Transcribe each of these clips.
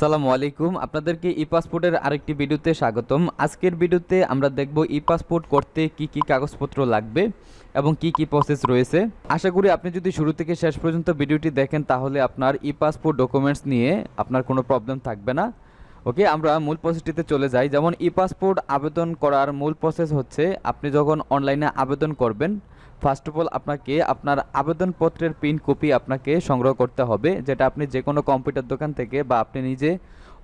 আসসালামু আলাইকুম। আপনাদেরকে ই পাসপোর্টের আরেকটি ভিডিওতে স্বাগতম। আজকের ভিডিওতে আমরা দেখব ই পাসপোর্ট করতে কি কি কাগজপত্র লাগবে এবং কি কি প্রসেস রয়েছে। আশা করি আপনি যদি শুরু থেকে শেষ পর্যন্ত ভিডিওটি দেখেন, তাহলে আপনার ই পাসপোর্ট ডকুমেন্টস নিয়ে আপনার কোনো প্রবলেম থাকবে না। ওকে, আমরা মূল প্রসেসটিতে চলে যাই। যেমন ই পাসপোর্ট আবেদন করার মূল প্রসেস হচ্ছে, আপনি যখন অনলাইনে আবেদন করবেন ফার্স্ট অফ অল আপনাকে আপনার আবেদনপত্রের প্রিন্ট কপি আপনাকে সংগ্রহ করতে হবে, যেটা আপনি যে কোনো কম্পিউটার দোকান থেকে বা আপনি নিজে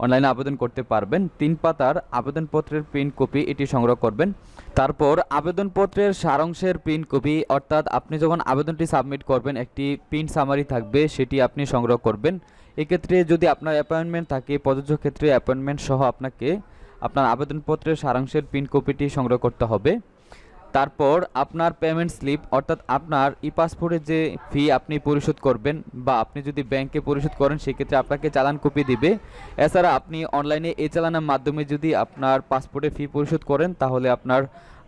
অনলাইনে আবেদন করতে পারবেন। তিন পাতার আবেদনপত্রের প্রিন্ট কপি এটি সংগ্রহ করবেন। তারপর আবেদনপত্রের সারাংশের প্রিন্ট কপি অর্থাৎ আপনি যখন আবেদনটি সাবমিট করবেন, একটি প্রিন্ট সামারি থাকবে, সেটি আপনি সংগ্রহ করবেন। এক্ষেত্রে যদি আপনার অ্যাপয়েন্টমেন্ট থাকে, প্রযোজ্য ক্ষেত্রে অ্যাপয়েন্টমেন্ট সহ আপনাকে আপনার আবেদনপত্রের সারাংশের প্রিন্ট কপিটি সংগ্রহ করতে হবে। তারপর আপনার পেমেন্ট স্লিপ অর্থাৎ আপনার ই পাসপোর্টের যে ফি আপনি পরিশোধ করবেন বা আপনি যদি ব্যাংকে পরিশোধ করেন, সেক্ষেত্রে আপনাকে চালান কপি দিবে। এছাড়া আপনি অনলাইনে এই চালানের মাধ্যমে যদি আপনার পাসপোর্টের ফি পরিশোধ করেন, তাহলে আপনার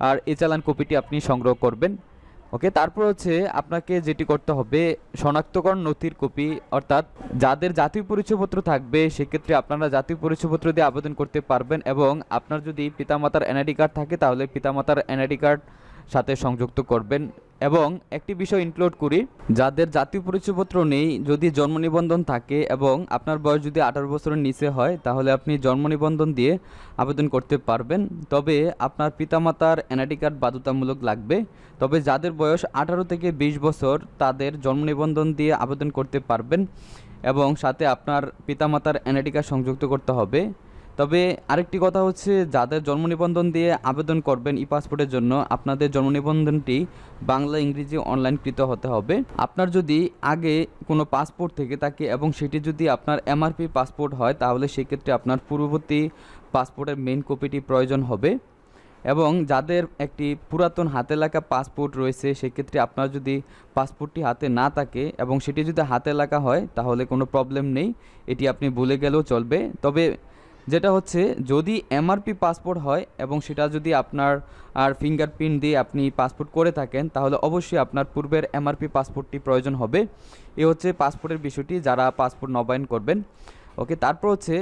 আর এই চালান কপিটি আপনি সংগ্রহ করবেন। ওকে তারপর হচ্ছে আপনাকে যেটি করতে হবে, শনাক্তকরণ নথির কপি অর্থাৎ যাদের জাতীয় পরিচয়পত্র থাকবে, সেক্ষেত্রে আপনারা জাতীয় পরিচয়পত্র দিয়ে আবেদন করতে পারবেন এবং আপনার যদি পিতামাতার এনআইডি কার্ড থাকে, তাহলে পিতামাতার এনআইডি কার্ড সাথে সংযুক্ত করবেন। এবং একটি বিষয় ইনক্লুড করি, যাদের জাতীয় পরিচয়পত্র নেই, যদি জন্ম নিবন্ধন থাকে এবং আপনার বয়স যদি আঠারো বছরের নিচে হয়, তাহলে আপনি জন্ম নিবন্ধন দিয়ে আবেদন করতে পারবেন। তবে আপনার পিতামাতার এনআইডি কার্ড বাধ্যতামূলক লাগবে। তবে যাদের বয়স আঠারো থেকে বিশ বছর, তাদের জন্ম নিবন্ধন দিয়ে আবেদন করতে পারবেন এবং সাথে আপনার পিতামাতার এনআইডি কার্ড সংযুক্ত করতে হবে। তবে আরেকটি কথা হচ্ছে, যাদের জন্ম নিবন্ধন দিয়ে আবেদন করবেন ই পাসপোর্টের জন্য, আপনাদের জন্ম নিবন্ধনটি বাংলা, ইংরেজি অনলাইনকৃত হতে হবে। আপনার যদি আগে কোনো পাসপোর্ট থেকে থাকে এবং সেটি যদি আপনার এমআরপি পাসপোর্ট হয়, তাহলে সেক্ষেত্রে আপনার পূর্ববর্তী পাসপোর্টের মেইন কপিটি প্রয়োজন হবে। এবং যাদের একটি পুরাতন হাতে লেখা পাসপোর্ট রয়েছে, সেক্ষেত্রে আপনার যদি পাসপোর্টটি হাতে না থাকে এবং সেটি যদি হাতে লেখা হয়, তাহলে কোনো প্রবলেম নেই। এটি আপনি ভুলে গেলেও চলবে। তবে যেটা হচ্ছে, যদি এমআরপি পাসপোর্ট হয় এবং সেটা যদি আপনার, আর ফিঙ্গারপ্রিন্ট দিয়ে আপনি পাসপোর্ট করে থাকেন, তাহলে অবশ্যই আপনার পূর্বের এমআরপি পাসপোর্টটি প্রয়োজন হবে। এ হচ্ছে পাসপোর্টের বিষয়টি, যারা পাসপোর্ট নবায়ন করবেন। ওকে, তারপর হচ্ছে,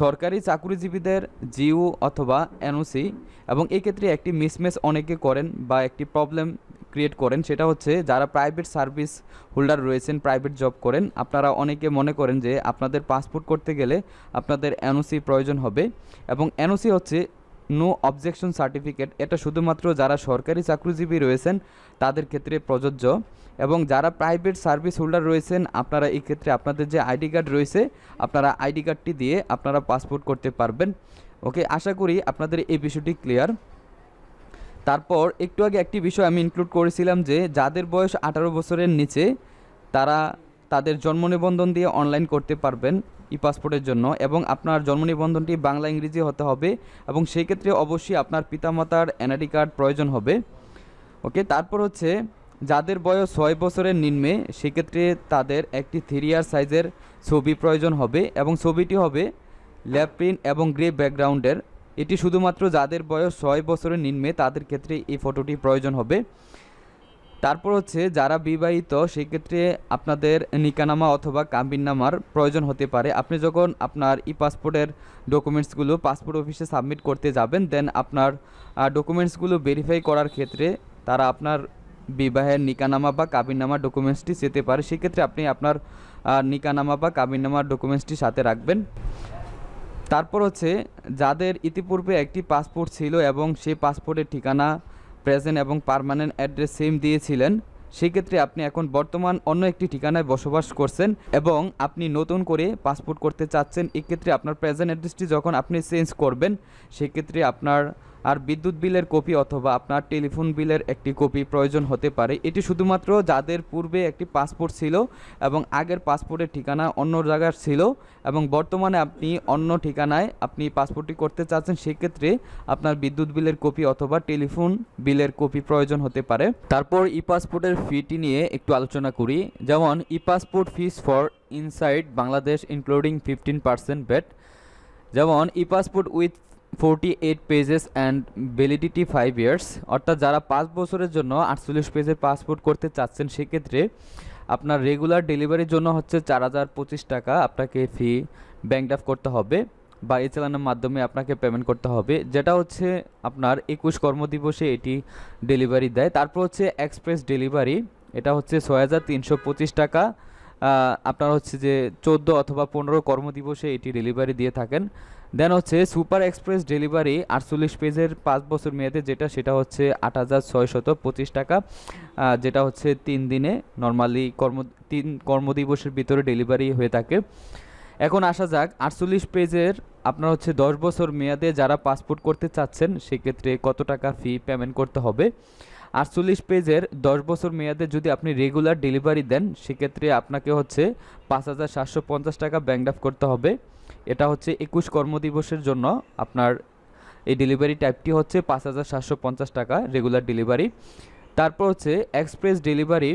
সরকারি চাকরিজীবীদের জিও অথবা এনওসি এবং এক্ষেত্রে একটি মিসম্যাচ অনেকে করেন বা একটি প্রবলেম ক্রিয়েট করেন, সেটা হচ্ছে যারা প্রাইভেট সার্ভিস হোল্ডার রয়েছেন প্রাইভেট জব করেন, আপনারা অনেকে মনে করেন যে আপনাদের পাসপোর্ট করতে গেলে আপনাদের এনওসি প্রয়োজন হবে এবং এনওসি হচ্ছে নো অবজেকশন সার্টিফিকেট এটা শুধুমাত্র যারা সরকারি চাকরিজীবী রয়েছেন, তাদের ক্ষেত্রে প্রযোজ্য এবং যারা প্রাইভেট সার্ভিস হোল্ডার রয়েছেন, আপনারা এই ক্ষেত্রে আপনাদের যে আইডি কার্ড রয়েছে, আপনারা আইডি কার্ডটি দিয়ে আপনারা পাসপোর্ট করতে পারবেন। ওকে আশা করি আপনাদের এই বিষয়টি ক্লিয়ার তারপর একটু আগে একটি বিষয় আমি ইনক্লুড করেছিলাম যে যাদের বয়স আঠারো বছরের নিচে, তারা তাদের জন্ম নিবন্ধন দিয়ে অনলাইন করতে পারবেন ই পাসপোর্টের জন্য এবং আপনার জন্ম নিবন্ধনটি বাংলা ইংরেজি হতে হবে এবং সেই ক্ষেত্রে অবশ্যই আপনার পিতামাতার এনআইডি কার্ড প্রয়োজন হবে। ওকে, তারপর হচ্ছে যাদের বয়স ছয় বছরের নিম্নে, সেক্ষেত্রে তাদের একটি থ্রি ইয়ার সাইজের ছবি প্রয়োজন হবে এবং ছবিটি হবে ল্যাপ্রিন এবং গ্রে ব্যাকগ্রাউন্ডের এটি শুধুমাত্র যাদের বয়স ছয় বছরের নিম্নে তাদের ক্ষেত্রে এই ফটোটি প্রয়োজন হবে। তারপর হচ্ছে যারা বিবাহিত, সেক্ষেত্রে আপনাদের নিকানামা অথবা কাম্বিননামার প্রয়োজন হতে পারে। আপনি যখন আপনার ই পাসপোর্টের ডকুমেন্টসগুলো পাসপোর্ট অফিসে সাবমিট করতে যাবেন, দেন আপনার ডকুমেন্টসগুলো ভেরিফাই করার ক্ষেত্রে তারা আপনার বিবাহের নিকানামা বা কাবিননামা ডকুমেন্টসটি যেতে পারে। সেক্ষেত্রে আপনি আপনার নিকানামা বা কাবিননামার ডকুমেন্টসটি সাথে রাখবেন। তারপর হচ্ছে যাদের ইতিপূর্বে একটি পাসপোর্ট ছিল এবং সেই পাসপোর্টের ঠিকানা, প্রেজেন্ট এবং পারমানেন্ট অ্যাড্রেস সেম দিয়েছিলেন, সেক্ষেত্রে আপনি এখন বর্তমান অন্য একটি ঠিকানায় বসবাস করছেন এবং আপনি নতুন করে পাসপোর্ট করতে চাচ্ছেন, এক্ষেত্রে আপনার প্রেজেন্ট অ্যাড্রেসটি যখন আপনি চেঞ্জ করবেন, সেক্ষেত্রে আপনার আর বিদ্যুৎ বিলের কপি অথবা আপনার টেলিফোন বিলের একটি কপি প্রয়োজন হতে পারে। এটি শুধুমাত্র যাদের পূর্বে একটি পাসপোর্ট ছিল এবং আগের পাসপোর্টের ঠিকানা অন্য জায়গার ছিল এবং বর্তমানে আপনি অন্য ঠিকানায় আপনি পাসপোর্টটি করতে চাচ্ছেন, সেক্ষেত্রে আপনার বিদ্যুৎ বিলের কপি অথবা টেলিফোন বিলের কপি প্রয়োজন হতে পারে। তারপর ই পাসপোর্টের ফিটি নিয়ে একটু আলোচনা করি। যেমন e passport fees for inside Bangladesh including fifteen percent VAT যেমন e passport with forty eight pages and validity five years অর্থাৎ যারা পাঁচ বছরের জন্য আটচল্লিশ পেজের পাসপোর্ট করতে চাচ্ছেন, সেক্ষেত্রে আপনার রেগুলার ডেলিভারির জন্য হচ্ছে চার হাজার পঁচিশ টাকা আপনাকে ফি ব্যাংক ড্রাফট করতে হবে বা এই চালানোর মাধ্যমে আপনাকে পেমেন্ট করতে হবে। যেটা হচ্ছে আপনার একুশ কর্মদিবসে এটি ডেলিভারি দেয়। তারপর হচ্ছে এক্সপ্রেস ডেলিভারি এটা হচ্ছে ছয় হাজার তিনশো পঁচিশ টাকা। আপনার হচ্ছে যে চোদ্দ অথবা পনেরো কর্মদিবসে এটি ডেলিভারি দিয়ে থাকেন। দেন হচ্ছে সুপার এক্সপ্রেস ডেলিভারি আটচল্লিশ পেজের পাঁচ বছর মেয়াদে যেটা, সেটা হচ্ছে আট হাজার ছয়শত পঁচিশ টাকা। যেটা হচ্ছে তিন দিনে নর্মালি কর্ম, তিন কর্মদিবসের ভিতরে ডেলিভারি হয়ে থাকে। এখন আসা যাক, আটচল্লিশ পেজের আপনার হচ্ছে দশ বছর মেয়াদে যারা পাসপোর্ট করতে চাচ্ছেন, সেক্ষেত্রে কত টাকা ফি পেমেন্ট করতে হবে? আটচল্লিশ পেজের দশ বছর মেয়াদে যদি আপনি রেগুলার ডেলিভারি দেন, সেক্ষেত্রে আপনাকে হচ্ছে পাঁচ হাজার সাতশো পঞ্চাশ টাকা ব্যাংক ড্রাফট করতে হবে। এটা হচ্ছে একুশ কর্মদিবসের জন্য আপনার এই ডেলিভারি টাইপটি হচ্ছে পাঁচ হাজার সাতশো পঞ্চাশ টাকা রেগুলার ডেলিভারি তারপর হচ্ছে এক্সপ্রেস ডেলিভারি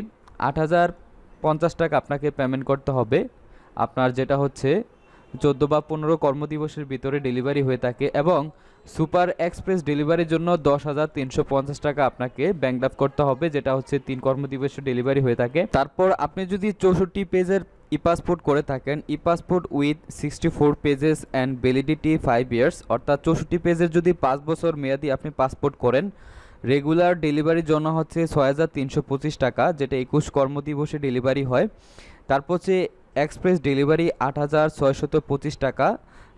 আট হাজার পঞ্চাশ টাকা আপনাকে পেমেন্ট করতে হবে। আপনার যেটা হচ্ছে চোদ্দ বা পনেরো কর্মদিবসের ভিতরে ডেলিভারি হয়ে থাকে এবং সুপার এক্সপ্রেস ডেলিভারির জন্য দশ হাজার তিনশো পঞ্চাশ টাকা আপনাকে ব্যাংক ড্রাফট করতে হবে, যেটা হচ্ছে তিন কর্মদিবসের ডেলিভারি হয়ে থাকে। তারপর আপনি যদি চৌষট্টি পেজের ই পাসপোর্ট করে থাকেন, e passport with sixty four pages and validity five years, অর্থাৎ চৌষট্টি পেজের যদি পাঁচ বছর মেয়াদি আপনি পাসপোর্ট করেন, রেগুলার ডেলিভারির জন্য হচ্ছে ছয় হাজার তিনশো পঁচিশ টাকা, যেটা একুশ কর্মদিবসে ডেলিভারি হয়। তারপর হচ্ছে এক্সপ্রেস ডেলিভারি আট হাজার ছয়শত পঁচিশ টাকা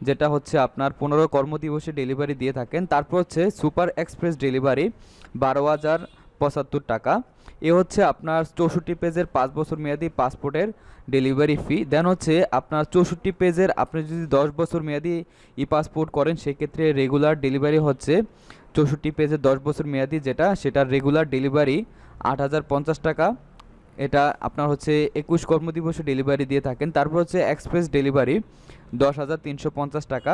যেটা হচ্ছে আপনার পনেরো কর্মদিবসে ডেলিভারি দিয়ে থাকেন। তারপর হচ্ছে সুপার এক্সপ্রেস ডেলিভারি বারো হাজার পঁচাত্তর টাকা। এ হচ্ছে আপনার চৌষট্টি পেজের পাঁচ বছর মেয়াদি পাসপোর্টের ডেলিভারি ফি দেন হচ্ছে আপনার চৌষট্টি পেজের, আপনি যদি দশ বছর মেয়াদি ই পাসপোর্ট করেন, সেক্ষেত্রে রেগুলার ডেলিভারি হচ্ছে চৌষট্টি পেজের দশ বছর মেয়াদি যেটা, সেটার রেগুলার ডেলিভারি আট হাজার পঞ্চাশ টাকা। এটা আপনার হচ্ছে একুশ কর্মদিবসে ডেলিভারি দিয়ে থাকেন। তারপর হচ্ছে এক্সপ্রেস ডেলিভারি দশ হাজার তিনশো পঞ্চাশ টাকা,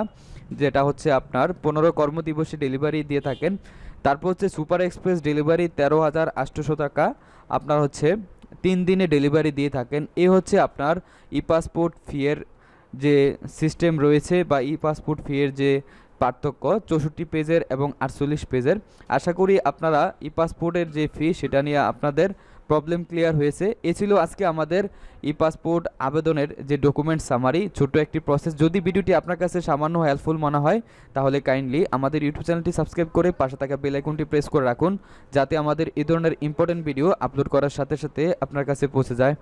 যেটা হচ্ছে আপনার পনেরো কর্মদিবসে ডেলিভারি দিয়ে থাকেন। তারপর হচ্ছে সুপার এক্সপ্রেস ডেলিভারি তেরো হাজার আটশোশো টাকা, আপনার হচ্ছে তিন দিনে ডেলিভারি দিয়ে থাকেন। এ হচ্ছে আপনার ই পাসপোর্ট ফিয়ের যে সিস্টেম রয়েছে বা ই পাসপোর্ট ফিয়ের যে পার্থক্য, চৌষট্টি পেজের এবং আটচল্লিশ পেজের আশা করি আপনারা ই পাসপোর্টের যে ফি সেটা নিয়ে আপনাদের প্রবলেম ক্লিয়ার হয়েছে। এ ছিল আজকে আমাদের ই পাসপোর্ট আবেদনের যে ডকুমেন্ট সামারি ছোট একটি প্রসেস যদি ভিডিওটি আপনার কাছে সামান্য হেল্পফুল মনে হয়, তাহলে কাইন্ডলি আমাদের ইউটিউব চ্যানেলটি সাবস্ক্রাইব করে পাশে থাকা বেলাইকনটি প্রেস করে রাখুন, যাতে আমাদের এই ধরনের ইম্পর্টেন্ট ভিডিও আপলোড করার সাথে সাথে আপনার কাছে পৌঁছে যায়।